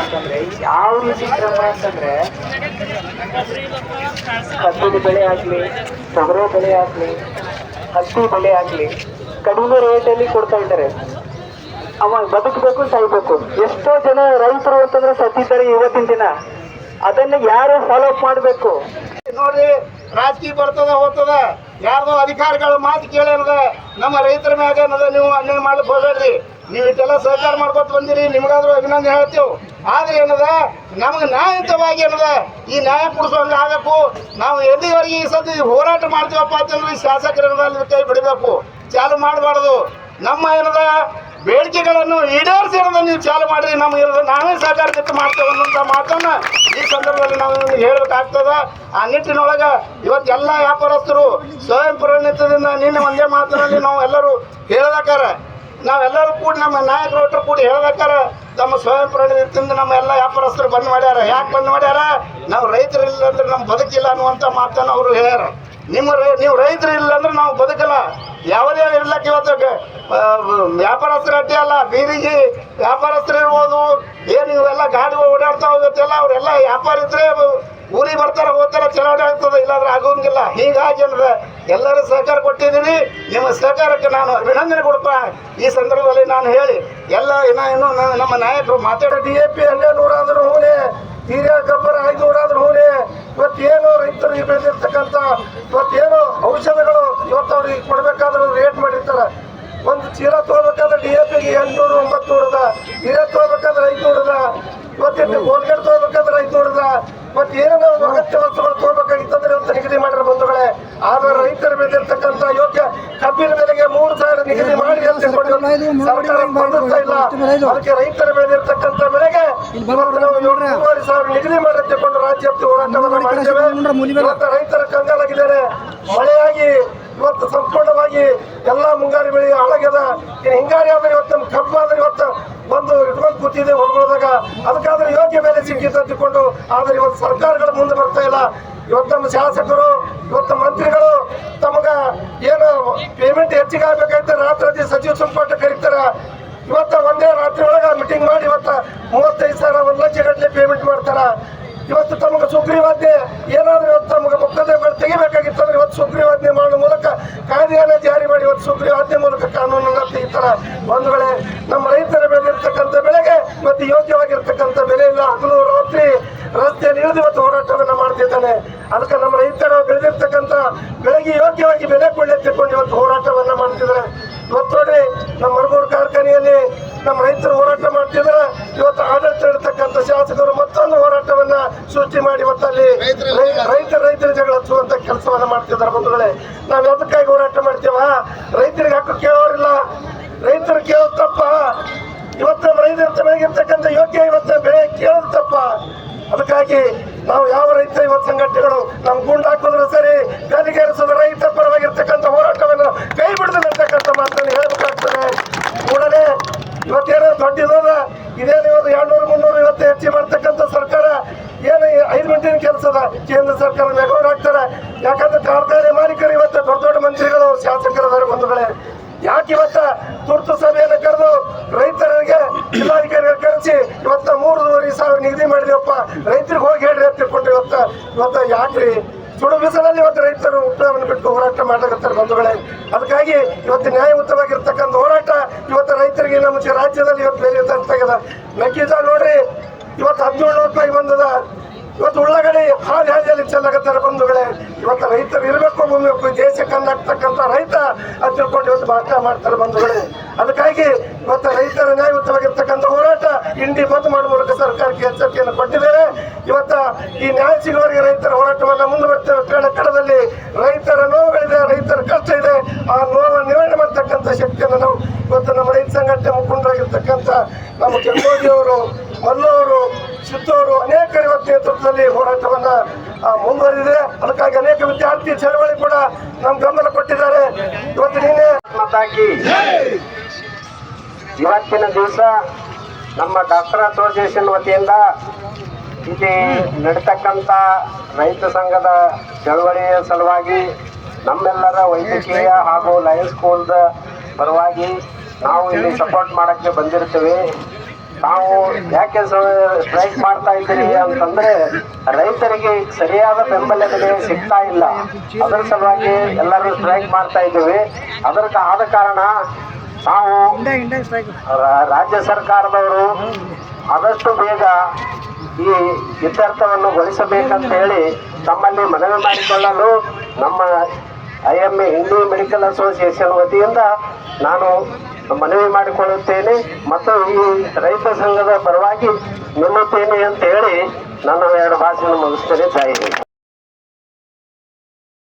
ಅಂತಂದ್ರೆ ಯಾವ ರೀತಿ ಕ್ರಮ ಅಂತಂದ್ರೆ ಕಬ್ಬಿನ ಬೆಳೆ ಆಗ್ಲಿ ತೊಗರೆ ಬೆಳೆ ಆಗ್ಲಿ ಹತ್ತಿ ಬೆಳೆ ಆಗ್ಲಿ ಕಡಿಮೆ ರೇಟಲ್ಲಿ ಕೊಡ್ತಾ ಇದ್ದಾರೆ ಅವ ಬದುಕಬೇಕು ಸಾಯ್ಬೇಕು ಎಷ್ಟೋ ಜನ ರೈತರು ಅಂತಂದ್ರೆ ಸತ್ತಿದ್ದಾರೆ ಇವತ್ತಿನ ದಿನ ಅದನ್ನ ಯಾರು ಫಾಲೋ ಅಪ್ ಮಾಡಬೇಕು ನೋಡ್ರಿ ರಾಜಕೀಯ ಬರ್ತದ, ಹೋಗ್ತದ? ಯಾರ್ದೋ ಅಧಿಕಾರಿಗಳ ಮಾತು ಕೇಳೇನದ ನಮ್ಮ ರೈತರ ಮ್ಯಾಗ ಏನದ ನೀವು ಅನ್ಯಾಯ ಮಾಡ್ಲಿಕ್ಕೆ ಹೋಗ್ಬೇಡ್ರಿ. ನೀವು ಇಷ್ಟೆಲ್ಲ ಸಹಕಾರ ಮಾಡ್ಕೊತ ಬಂದಿರಿ, ನಿಮ್ಗಾದ್ರೂ ಅಭಿನಂದನೆ ಹೇಳ್ತೇವೆ. ಆದ್ರೆ ಏನದ? ನಮ್ಗೆ ನ್ಯಾಯಯುತವಾಗಿ ಏನದ? ಈ ನ್ಯಾಯ ಕೊಡಿಸೋಂಗ ಆಗಬೇಕು. ನಾವು ಎಲ್ಲಿವರೆಗೆ ಈ ಸತಿ ಹೋರಾಟ ಮಾಡ್ತೀವಪ್ಪ ಅಂತಂದ್ರೆ ಶಾಸಕರ ಕೈ ಬಿಡಬೇಕು. ಚಾಲು ಮಾಡಬಾರ್ದು. ನಮ್ಮ ಏನದ? ಬೇಡಿಕೆಗಳನ್ನು ಈಡೇರಿಸಿ ಏನದ ನೀವು ಚಾಲು ಮಾಡ್ರಿ. ನಮ್ಗೆ ನಾವೇ ಸಹಕಾರಕ್ಕೆ ಮಾಡ್ತೇವೆ ಅನ್ನೋಂಥ ಮಾತನ್ನ ಸಂದರ್ಭದಲ್ಲಿ ನಾವು ಹೇಳ್ಬೇಕಾಗ್ತದ ಆ ನಿಟ್ಟಿನೊಳಗ ಇವತ್ತು ಎಲ್ಲ ವ್ಯಾಪಾರಸ್ಥರು ಸ್ವಯಂ ಪ್ರೇರಿತದಿಂದ ನಿನ್ನೆ ಒಂದೇ ಮಾತಿನಲ್ಲಿ ನಾವು ಎಲ್ಲರೂ ಹೇಳ್ಬೇಕಾರ ನಾವೆಲ್ಲರೂ ಕೂಡಿ ನಮ್ಮ ನಾಯಕರು ಒಟ್ಟರು ಕೂಡಿ ಹೇಳಬೇಕಾರ ತಮ್ಮ ಸ್ವಯಂ ಪ್ರೇರಣೆಯಿಂದ ನಮ್ಮ ಎಲ್ಲ ವ್ಯಾಪಾರಸ್ಥರು ಬಂದ್ ಮಾಡ್ಯಾರ. ಯಾಕೆ ಬಂದ್ ಮಾಡ್ಯಾರ? ನಾವು ರೈತರು ಇಲ್ಲ ಅಂದ್ರೆ ನಮ್ಮ ಬದುಕಿಲ್ಲ ಅನ್ನುವಂಥ ಮಾತನ್ನು ಅವರು ಹೇಳ್ಯಾರ. ನಿಮ್ಮ ನೀವು ರೈತರು ಇಲ್ಲ ಅಂದ್ರೆ ನಾವು ಬದುಕಲ್ಲ. ಯಾವುದೇ ಇರ್ಲಕ್ಕೆ ಇವತ್ತು ವ್ಯಾಪಾರಸ್ಥರು ಅಡ್ಡಿ ಅಲ್ಲ. ಬೀದಿಗೆ ವ್ಯಾಪಾರಸ್ಥರು ಇರ್ಬೋದು, ಏನು ಇವೆಲ್ಲ ಗಾಡಿ ಓಡಾಡ್ತಾ ಹೋಗುತ್ತೆಲ್ಲ ಅವರೆಲ್ಲ ವ್ಯಾಪಾರ ಇದ್ರೆ ಊರಿಗೆ ಬರ್ತಾರ, ಹೋಗ್ತಾರೆ, ಚಲಾವಣೆ ಆಗ್ತದೆ, ಇಲ್ಲಾಂದ್ರೆ ಆಗೋಂಗಿಲ್ಲ. ಹೀಗಾಗಿ ಅಂದ್ರೆ ಎಲ್ಲರೂ ಸಹಕಾರ ಕೊಟ್ಟಿದ್ದೀನಿ. ನಿಮ್ಮ ಸಹಕಾರಕ್ಕೆ ನಾನು ಅಭಿನಂದನೆ ಕೊಡಪ್ಪ. ಈ ಸಂದರ್ಭದಲ್ಲಿ ನಾನು ಹೇಳಿ, ಎಲ್ಲ ಏನೋ ನಮ್ಮ ನಾಯಕರು ಮಾತಾಡೋ. ಡಿ ಎ ಪಿ ಹನ್ನೆರಡು ನೂರಾದ್ರೂ ಹೋಗಿ ಹಿರಿಯ ಗೊಬ್ಬರ ಐನೂರಾದ್ರೂ ಹೂನೆ ಇವತ್ತೇನು ರೈತರಿಗೆ ಬೆಳೆದಿರ್ತಕ್ಕಂಥ ಇವತ್ತೇನು ಔಷಧಗಳು ಇವತ್ತು ಅವ್ರಿಗೆ ಕೊಡಬೇಕಾದ್ರೆ ರೇಟ್ ಮಾಡಿರ್ತಾರೆ. ಒಂದು ಚೀಲ ತೊಗೋಬೇಕಾದ್ರೆ ಡಿ ಎ ಪಿಗೆ ಎಂಟುನೂರು ಒಂಬತ್ತು ನೂರದ ಹಿರಿಯ ತೊಗೋಬೇಕಾದ್ರೆ ಐದುನೂರದ ಇವತ್ತಿನ ಗೋಲ್ಗೇಟ್ ತೊಗೋಬೇಕಾದ್ರೆ ಐದುನೂರದ, ಮತ್ತೆ ಏನೋ ನಾವು ಅಗತ್ಯ ವಸ್ತುಗಳು ತೊಗೋಬೇಕಾಗಿತ್ತಂದ್ರೆ ಇವತ್ತು ನಿಗದಿ ಮಾಡಿರೋ ಬಂಧುಗಳೇ ಆದರೆ ರೈತರು ಬೆಳೆದಿರ್ತಕ್ಕಂಥ ಯೋಗ್ಯ ಕಬ್ಬಿನ ಬೆಲೆಗೆ ಮೂರು ಸಾವಿರ ನಿಗದಿ ಮಾಡಿ ಅಂತ ಸರ್ಕಾರ ಇಲ್ಲ. ಅದಕ್ಕೆ ರೈತರ ಬೆಳೆದಿರ್ತಕ್ಕಂಥ ನಿಗದಿ ಹೋರಾಟವನ್ನು ಮಾಡಿದ್ದೇವೆ. ರೈತರ ಕಂಗಾಲಾಗಿದ್ದಾರೆ. ಮಳೆಯಾಗಿ ಇವತ್ತು ಸಂಪೂರ್ಣವಾಗಿ ಎಲ್ಲ ಮುಂಗಾರು ಬೆಳೆ ಹಾಳಾಗ್ಯದ. ಹಿಂಗಾರಿ ಆದ್ರೆ ಇವತ್ತು ನಮ್ಮ ಕಬ್ಬು ಆದ್ರೆ ಇವತ್ತು ಬಂದು ಇಟ್ಕೊಂಡು ಕೂತಿದೆ ಹೊರಗೊಳದಾಗ. ಅದಕ್ಕಾದ್ರೆ ಯೋಗ್ಯ ಬೆಲೆ ಅಂತಿಕೊಂಡು ಆದ್ರೆ ಇವತ್ತು ಸರ್ಕಾರಗಳು ಮುಂದೆ ಬರ್ತಾ ಇಲ್ಲ. ಇವತ್ತು ನಮ್ಮ ಶಾಸಕರು ಇವತ್ತು ಮಂತ್ರಿಗಳು ತಮಗ ಏನು ಪೇಮೆಂಟ್ ಹೆಚ್ಚಿಗೆ ಆಗ್ಬೇಕಾಯ್ತು. ರಾತ್ರಿ ಸಚಿವ ಸಂಪುಟ ಕರೀತಾರ. ಇವತ್ತ ಒಂದೇ ರಾತ್ರಿ ಒಳಗ ಮೀಟಿಂಗ್ ಮಾಡಿ ಇವತ್ತ ಮೂವತ್ತೈದು ಸಾವಿರ ಒಂದು ಲಕ್ಷ ಗಟ್ಟಲೆ ಪೇಮೆಂಟ್ ಮಾಡ್ತಾರ? ಇವತ್ತು ತಮಗೆ ಸುಗ್ರೀವಾಜ್ಞೆ ಏನಾದ್ರೂ ಇವತ್ತು ತಮಗೆ ಮೊಕದ್ದಮೆಗಳು ತೆಗಿಬೇಕಾಗಿತ್ತು ಅಂದ್ರೆ ಇವತ್ತು ಸುಗ್ರೀವಾಜ್ಞೆ ಮಾಡೋ ಮೂಲಕ ಕಾಯ್ದೆಯನ್ನು ಜಾರಿ ಮಾಡಿ ಇವತ್ತು ಸುಗ್ರೀವಾಜ್ಞೆ ಮೂಲಕ ಕಾನೂನನ್ನ ತೆಗಿತಾರ. ಒಂದು ವೇಳೆ ನಮ್ಮ ರೈತರ ಬೆಳೆದಿರ್ತಕ್ಕಂಥ ಬೆಳೆಗೆ ಇವತ್ತು ಯೋಗ್ಯವಾಗಿರ್ತಕ್ಕಂಥ ಬೆಲೆ ಇಲ್ಲ. ಹಗಲು, ರಾತ್ರಿ ರಸ್ತೆಯಲ್ಲಿ ಇಳಿದು ಇವತ್ತು ಹೋರಾಟವನ್ನು ಮಾಡ್ತಿದ್ದಾನೆ ಅದಕ್ಕೆ ನಮ್ಮ ರೈತರು ಬೆಳೆದಿರ್ತಕ್ಕಂಥ ಬೆಳೆಗೆ ಯೋಗ್ಯವಾಗಿ ಬೆಲೆ ತಿಳ್ಕೊಂಡು ಇವತ್ತು ಹೋರಾಟವನ್ನು ಮಾಡ್ತಿದ್ದಾರೆ. ಇವತ್ತು ನೋಡಿ ನಮ್ಮ ಮರಗೂರು ಕಾರ್ಖಾನೆಯಲ್ಲಿ ನಮ್ಮ ರೈತರು ಹೋರಾಟ ಮಾಡ್ತಿದ್ರ. ಇವತ್ತು ಆಡಳಿತ ಇರ್ತಕ್ಕಂಥ ಶಾಸಕರು ಮತ್ತೊಂದು ಹೋರಾಟವನ್ನ ಸೃಷ್ಟಿ ಮಾಡಿ ಮತ್ತಲ್ಲಿ ರೈತ ರೈತರ ಜಗಳ ಹಚ್ಚುವಂತ ಕೆಲಸವನ್ನ ಮಾಡ್ತಿದ್ದಾರೆ ಬಂಧುಗಳೇ. ನಾವು ಯಾವ್ದಕ್ಕಾಗಿ ಹೋರಾಟ ಮಾಡ್ತೇವ? ರೈತರಿಗೆ ಹಕ್ಕು ಕೇಳೋರಿಲ್ಲ. ರೈತರು ಕೇಳೋದು ತಪ್ಪ. ಇವತ್ತು ರೈತರ ಚೆನ್ನಾಗಿರ್ತಕ್ಕಂಥ ಯೋಗ್ಯ, ಇವತ್ತು ಬೆಳೆ ಕೇಳೋದು ತಪ್ಪ. ಅದಕ್ಕಾಗಿ ನಾವು ಯಾವ ರೈತ ಇವತ್ತು ಸಂಘಟನೆಗಳು ನಮ್ಮ ಗುಂಡು ಸರಿ ಗಲಿಗೇರಿಸೋದು ರೈತ ಪರವಾಗಿರ್ತಕ್ಕಂಥ ಹೋರಾಟವನ್ನು ಕೈ ಬಿಡದಿರ್ತಕ್ಕಂಥ ಮಾತನ್ನು ಹೇಳ್ಬೇಕಾಗ್ತದೆ. ಕೂಡಲೇ ಇವತ್ತೇನೋ ದೊಡ್ಡದಲ್ಲ ಇದೇನು ಇವತ್ತು ಎರಡ್ನೂರು, ಮುನ್ನೂರು ಇವತ್ತು ಹೆಚ್ಚು ಮಾಡ್ತಕ್ಕಂಥ ಸರ್ಕಾರ, ಏನು ಐದು ಗಂಟೆನ ಕೆಲಸದ ಕೇಂದ್ರ ಸರ್ಕಾರ ಮೆಗೌಡ್ ಹಾಕ್ತಾರೆ ಯಾಕಂದ್ರೆ ಕಾರ್ಖಾನೆ ಮಾಲೀಕರು ಇವತ್ತು ದೊಡ್ಡ ದೊಡ್ಡ ಮಂತ್ರಿಗಳು ಶಾಸಕರದಾರ ಬಂಧುಗಳೇ. ಯಾಕೆ ಇವತ್ತ ತುರ್ತು ಸಭೆಯನ್ನು ಕರೆದು ರೈತರಿಗೆ, ಜಿಲ್ಲಾಧಿಕಾರಿಗಳು ಕರೆಸಿ ಮೂರುವರೆ ಸಾವಿರ ನಿಗದಿ ಮಾಡಿದೆವಪ್ಪ ರೈತರಿಗೆ ಹೋಗಿ ಹೇಳ್ರಿ ಅಂತ ತಿಳ್ಕೊಂಡ್ರಿ ಇವತ್ತ. ಇವತ್ತ ಯಾಕ್ರಿ? ಸುಡು ಬಿಸಿಲಲ್ಲಿ ಇವತ್ತು ರೈತರು ಉಪಯೋಗವನ್ನು ಬಿಟ್ಟು ಹೋರಾಟ ಮಾಡಕತ್ತಾರೆ ಬಂಧುಗಳೇ. ಅದಕ್ಕಾಗಿ ಇವತ್ತು ನ್ಯಾಯಯುತವಾಗಿರ್ತಕ್ಕಂಥ ಹೋರಾಟ ಇವತ್ತು ರೈತರಿಗೆ ನಮ್ಮ ರಾಜ್ಯದಲ್ಲಿ ಇವತ್ತು ಬೆಲೆ ತಗ್ತದ ಮೆಕ್ಕೆಜೋಳ ನೋಡ್ರಿ, ಇವತ್ತು ಹದಿನೇಳು ರೂಪಾಯಿ ಬಂದದ. ಇವತ್ತು ಉಳ್ಳಾಗಡ್ಡಿ ಹಾದಿ ಹಾದಿಯಲ್ಲಿ ಚೆಲ್ಲಕತ್ತಾರೆ ಬಂಧುಗಳೇ. ಇವತ್ತು ರೈತರು ಇರಬೇಕು ಮುಂಬೇಕು ದೇಶಕ್ಕೆ ಕಣ್ಣಾಗ್ತಕ್ಕಂಥ ರೈತ ಅದು ತಿಳ್ಕೊಂಡು ಇವತ್ತು ಭಾಷಣ ಮಾಡ್ತಾರೆ ಬಂಧುಗಳೇ. ಅದಕ್ಕಾಗಿ ಇವತ್ತು ರೈತರ ನ್ಯಾಯಯುತವಾಗಿರ್ತಕ್ಕಂಥ ಹೋರಾಟ ಇಂಡಿ ಬಂದ್ ಮಾಡುವ ಮೂಲಕ ಸರ್ಕಾರಕ್ಕೆ ಎಚ್ಚರಿಕೆಯನ್ನು ಕೊಟ್ಟಿದ್ದೇವೆ ಇವತ್ತ ಈ ನ್ಯಾಯ ಸಿಗುವವರೆಗೆ ರೈತರ ಹೋರಾಟವನ್ನು ಕಾರಣ ಕಡದಲ್ಲಿ ರೈತರ ನೋವುಗಳಿದೆ ರೈತರ ಕಷ್ಟ ಇದೆ ಆ ನೋವನ್ನು ನಿವಾರಣೆ ಮಾಡ್ತಕ್ಕಂಥ ಶಕ್ತಿಯನ್ನು ನಾವು ಇವತ್ತು ನಮ್ಮ ರೈತ ಸಂಘಟನೆ ಮುಖಂಡರಾಗಿರ್ತಕ್ಕಂಥ ನಮ್ಮ ಕೆಂಬೋಜಿಯವರು ಮಲ್ಲು ಅವರು ಸಿದ್ದು ಅವರು ಅನೇಕರು ನೇತೃತ್ವದಲ್ಲಿ ಹೋರಾಟವನ್ನ ಮುಂದುವರಿದಿದೆ. ಅದಕ್ಕಾಗಿ ಅನೇಕ ವಿದ್ಯಾರ್ಥಿ ಚಳವಳಿ ಕೂಡ ನಮ್ಮ ಬೆಂಬಲ ಕೊಟ್ಟಿದ್ದಾರೆ. ಇವತ್ತು ನಿನ್ನೆ ಇವತ್ತಿನ ದಿವಸ ನಮ್ಮ ಡಾಕ್ಟರ್ ಅಸೋಸಿಯೇಷನ್ ವತಿಯಿಂದ ಇಲ್ಲಿ ನಡೀತಕ್ಕಂಥ ರೈತ ಸಂಘದ ಚಳವಳಿಯ ಸಲುವಾಗಿ ನಮ್ಮೆಲ್ಲರ ವೈದ್ಯಕೀಯ ಹಾಗೂ ಲಯನ್ಸ್ ಸ್ಕೂಲ್ದ ಪರವಾಗಿ ನಾವು ಇಲ್ಲಿ ಸಪೋರ್ಟ್ ಮಾಡೋಕ್ಕೆ ಬಂದಿರ್ತೇವೆ ನಾವು ಯಾಕೆ ಸ್ಟ್ರೈಕ್ ಮಾಡ್ತಾ ಇದ್ದೀರಿ ಅಂತಂದ್ರೆ ರೈತರಿಗೆ ಸರಿಯಾದ ಬೆಂಬಲ ಬೆಲೆ ಸಿಗ್ತಾ ಇಲ್ಲ. ಅದರ ಸಲುವಾಗಿ ಎಲ್ಲರೂ ಸ್ಟ್ರೈಕ್ ಮಾಡ್ತಾ ಇದ್ದೀವಿ. ಅದಕ್ಕೆ ಆದ ಕಾರಣ ನಾವು ರಾಜ್ಯ ಸರ್ಕಾರದವರು ಆದಷ್ಟು ಬೇಗ ಈ ಇತ್ಯರ್ಥವನ್ನು ಗೊಳಿಸಬೇಕಂತ ಹೇಳಿ ತಮ್ಮಲ್ಲಿ ಮನವಿ ಮಾಡಿಕೊಳ್ಳಲು ನಮ್ಮ I M A Hindu medical association ವತಿಯಿಂದ ನಾನು ಮನವಿ ಮಾಡಿಕೊಳ್ಳುತ್ತೇನೆ. ಮತ್ತು ಈ ರೈತ ಸಂಘದ ಪರವಾಗಿ ನಿಲ್ಲುತ್ತೇನೆ ಅಂತ ಹೇಳಿ ನನ್ನ ಎರಡು ಭಾಷೆಯನ್ನು ಮುಗಿಸ್ತೇನೆ. ಹಿಂದ್.